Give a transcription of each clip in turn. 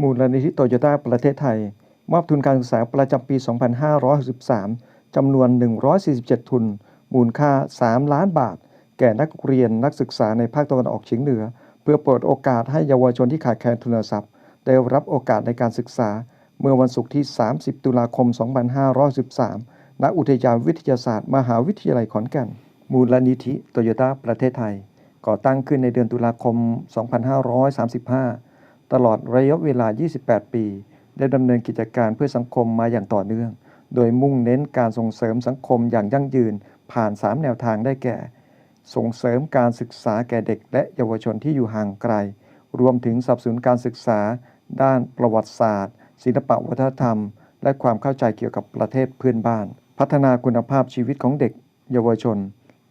มูลนิธิโตโยต้าประเทศไทย มอบทุนการศึกษาประจำปี 2563จำนวน 147 ทุน มูลค่า 3 ล้านบาท แก่นักเรียนนักศึกษาในภาคตะวันออกเฉียงเหนือ เพื่อเปิดโอกาสให้เยาวชนที่ขาดแคลนทุนทรัพย์ ได้รับโอกาสในการศึกษา เมื่อวันศุกร์ที่ 30 ตุลาคม 2513ณอุทยานวิทยาศาสตร์ มหาวิทยาลัยขอนแก่น มูลนิธิโตโยต้าประเทศไทย ก่อตั้งขึ้นในเดือนตุลาคม 2535 ตลอดระยะเวลา 28 ปี ได้ดำเนินกิจการเพื่อสังคมมาอย่างต่อเนื่อง โดยมุ่งเน้นการส่งเสริมสังคมอย่างยั่งยืนผ่าน 3 แนวทางได้แก่ ส่งเสริมการศึกษาแก่เด็กและเยาวชนที่อยู่ห่างไกล รวมถึงสับสนุนการศึกษา ด้านประวัติศาสตร์ ศิลปวัฒนธรรม และความเข้าใจเกี่ยวกับประเทศเพื่อนบ้าน พัฒนาคุณภาพชีวิตของเด็ก เยาวชน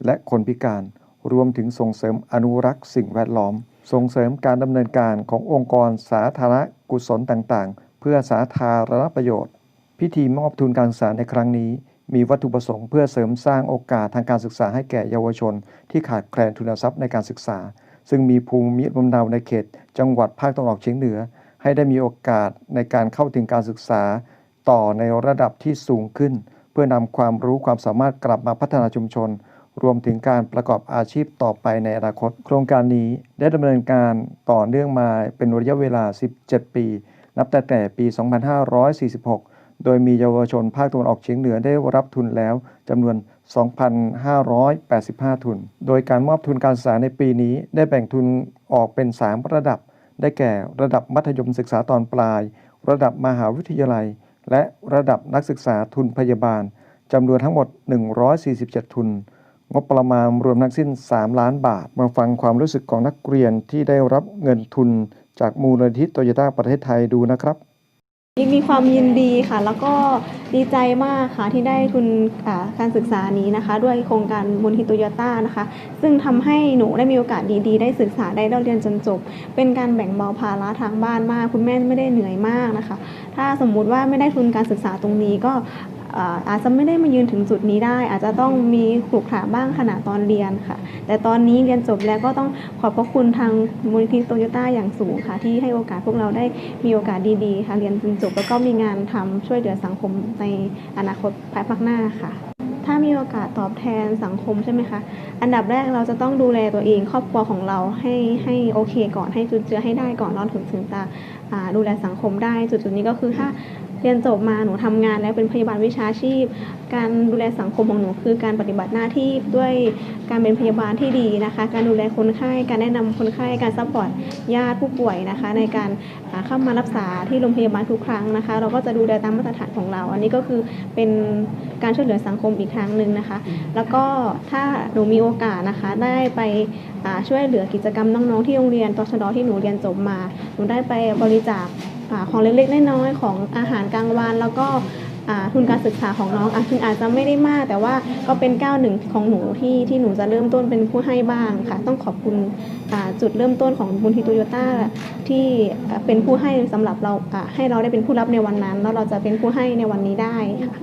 และคนพิการ รวมถึงส่งเสริมอนุรักษ์สิ่งแวดล้อม ส่งเสริมการดำเนินการขององค์กรสาธารณกุศลต่างๆ เพื่อสาธารณประโยชน์ พิธีมอบทุนการศึกษาในครั้งนี้ มีวัตถุประสงค์เพื่อเสริมสร้างโอกาสทางการศึกษาให้แก่เยาวชน ที่ขาดแคลนทุนทรัพย์ในการศึกษา ซึ่งมีภูมิลำเนาในเขต จังหวัดภาคตะวันออกเฉียงเหนือ ให้ได้มีโอกาสในการเข้าถึงการศึกษา ต่อในระดับที่สูงขึ้น เพื่อนำความรู้ความสามารถกลับมาพัฒนาชุมชน รวมถึงการประกอบอาชีพต่อไปในอนาคต โครงการนี้ได้ดำเนินการต่อเนื่องมาเป็นระยะเวลา 17 ปี นับแต่แต่ปี 2546 โดยมีเยาวชนภาคตะวันออกเฉียงเหนือได้รับทุนแล้วจำนวน 2,585 ทุน โดยการมอบทุนการศึกษาในปีนี้ได้แบ่งทุนออกเป็น 3 ระดับ ได้แก่ระดับมัธยมศึกษาตอนปลาย ระดับมหาวิทยาลัย และระดับนักศึกษาทุนพยาบาลจำนวนทั้งหมด 147 ทุน งบประมาณรวมทั้งสิ้น 3 ล้านบาท มาฟังความรู้สึกของนักเรียนที่ได้รับเงินทุนจากมูลนิธิโตโยต้าประเทศไทยดูนะครับยังมีความยินดีค่ะ แล้วก็ดีใจมากค่ะที่ได้ทุนการศึกษานี้นะคะ ด้วยโครงการมูลนิธิโตโยต้านะคะ ซึ่งทำให้หนูได้มีโอกาสดีๆ ได้ศึกษาได้เรียนจนจบ เป็นการแบ่งเบาภาระทางบ้านมาก คุณแม่ไม่ได้เหนื่อยมากนะคะ ถ้าสมมุติว่าไม่ได้ทุนการศึกษาตรงนี้ก็ อาจจะไม่ได้มายืนถึงจุดนี้ได้ อาจจะต้องมีขรุขระบ้างขณะตอนเรียนค่ะ แต่ตอนนี้เรียนจบแล้วก็ต้องขอบพระคุณทางมูลนิธิโตโยต้าอย่างสูงค่ะ ที่ให้โอกาสพวกเราได้มีโอกาสดีๆ ค่ะ เรียนจบแล้วก็มีงานทำช่วยเหลือสังคมในอนาคตภายภาคหน้าค่ะ ถ้ามีโอกาสตอบแทนสังคมใช่ไหมคะอันดับแรกเราจะต้องดูแลตัวเองครอบครัวของเราให้ให้โอเคก่อนให้จุดเจือให้ได้ก่อนเราถึงถึงจะอ่าดูแลสังคมได้จุดจุดๆนี้ก็คือถ้า เรียนจบมาหนูทำงานแล้วเป็นพยาบาลวิชาชีพ การดูแลสังคมของหนูคือการปฏิบัติหน้าที่ด้วยการเป็นพยาบาลที่ดีนะคะ การดูแลคนไข้ การแนะนำคนไข้ การซัพพอร์ตญาติผู้ป่วยนะคะ ในการเข้ามารักษาที่โรงพยาบาลทุกครั้งนะคะ เราก็จะดูแลตามมาตรฐานของเรา อันนี้ก็คือเป็นการช่วยเหลือสังคมอีกทางหนึ่งนะคะ แล้วก็ถ้าหนูมีโอกาสนะคะได้ไปช่วยเหลือกิจกรรมน้องๆที่โรงเรียนตชดที่หนูเรียนจบมา หนูได้ไปบริจาค ของเล็กๆน้อยๆของอาหารกลางวันแล้วก็ทุนการศึกษาของน้องอาจอาจจะไม่ได้มาก แต่ว่าก็เป็นก้าวหนึ่งของหนูที่ที่หนูจะเริ่มต้นเป็นผู้ให้บ้างค่ะ ต้องขอบคุณจุดเริ่มต้นของบุญทิโตโยต้าที่เป็นผู้ให้สำหรับเราให้เราได้เป็นผู้รับในวันนั้น แล้วเราจะเป็นผู้ให้ในวันนี้ได้ค่ะ